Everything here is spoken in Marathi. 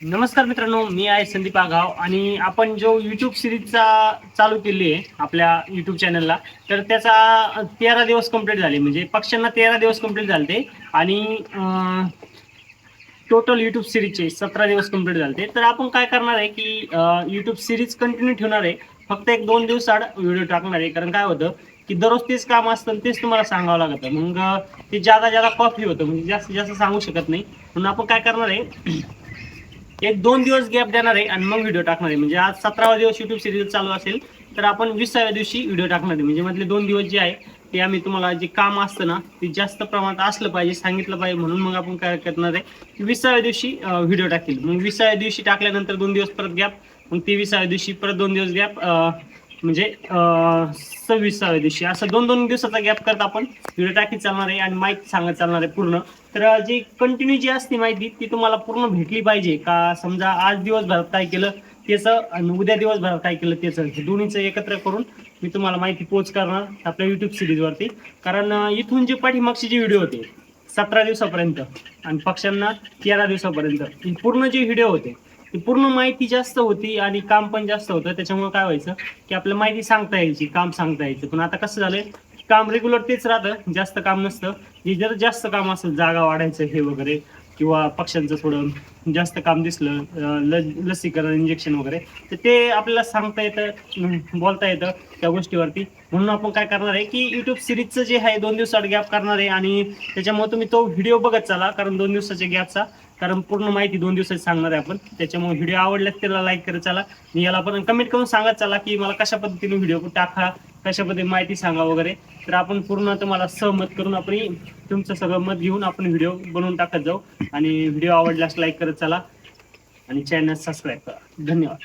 नमस्कार मित्रांनो मी आहे संदीप आगाव आणि आपण जो युट्यूब सिरीजचा चालू केली आहे आपल्या युट्यूब चॅनलला तर त्याचा तेरा दिवस कंप्लीट झाले. म्हणजे पक्ष्यांना तेरा दिवस कंप्लीट झाले ते आणि टोटल युट्यूब सिरीजचे सतरा दिवस कंप्लीट झाले तर आपण काय करणार आहे की युट्यूब सिरीज कंटिन्यू ठेवणार आहे. फक्त एक दोन दिवस आड व्हिडिओ टाकणार आहे. कारण काय होतं की दररोज तेच काम असतं तेच तुम्हाला सांगावं लागतं. मग ते ज्यादा ज्यादा कॉफी होतं म्हणजे जास्त जास्त सांगू शकत नाही. म्हणून आपण काय करणार आहे एक दोन दिवस गॅप देणार आहे आणि मग व्हिडिओ टाकणार आहे. म्हणजे आज सतरावा दिवस युट्यूब सिरीज चालू असेल तर आपण विसाव्या दिवशी व्हिडिओ टाकणार आहे. म्हणजे मधले दोन दिवस जे आहे ते आम्ही तुम्हाला जे काम असतं ना ते जास्त प्रमाणात असलं पाहिजे सांगितलं पाहिजे म्हणून मग आपण काय करणार आहे की विसाव्या दिवशी व्हिडिओ टाकेल मग विसाव्या दिवशी टाकल्यानंतर दोन दिवस परत गॅप मग ते विसाव्या दिवशी परत दोन दिवस गॅप म्हणजे सव्वीसाव्या दिवशी. असं दोन दोन दिवसाचा गॅप करत आपण व्हिडिओ टाकीत चालणार आहे आणि माहिती सांगत चालणार आहे पूर्ण. तर जी कंटिन्यू जी असते माहिती ती तुम्हाला पूर्ण भेटली पाहिजे. का समजा आज दिवसभरात काय केलं त्याचं आणि उद्या दिवसभरात काय केलं त्याचं. हे दोन्हीचं एकत्र करून मी तुम्हाला माहिती पोच करणार आपल्या युट्यूब सिरीजवरती कारण इथून जे पाठीमागचे जे व्हिडिओ होते सतरा दिवसापर्यंत आणि पक्ष्यांना तेरा दिवसापर्यंत पूर्ण जे व्हिडिओ होते ती पूर्ण माहिती जास्त होती आणि काम पण जास्त होतं. त्याच्यामुळे काय व्हायचं की आपल्याला माहिती सांगता यायची काम सांगता यायचं. पण आता कसं झालंय काम रेग्युलर तेच राहतं जास्त काम नसतं. जे जर जास्त काम असेल जागा वाढायचं हे वगैरे किंवा पक्ष्यांचं थोडं जास्त काम दिसलं ल लसीकरण इंजेक्शन वगैरे तर ते आपल्याला सांगता येतं बोलता येतं त्या गोष्टीवरती. म्हणून आपण काय करणार आहे की युट्यूब सिरीजचं जे आहे दोन दिवसात गॅप करणार आहे. आणि त्याच्यामुळे तुम्ही तो व्हिडिओ बघत चाला कारण दोन दिवसाच्या गॅपचा कारण पूर्ण माहिती दोन दिवसात सांगणार आहे आपण. त्याच्यामुळे व्हिडिओ आवडल्यास त्याला लाईक करत चला. आणि याला पण कमेंट करून सांगत चला की मला कशा पद्धतीने व्हिडिओ टाका कशा पद्धतीने माहिती सांगा वगैरे. तर आपण पूर्ण तुम्हाला सहमत करून आपण तुमचं सगळं मत घेऊन आपण व्हिडिओ बनवून टाकत जाऊ. आणि व्हिडिओ आवडल्यास लाईक करत चला. आणि चॅनल सबस्क्राईब करा. धन्यवाद.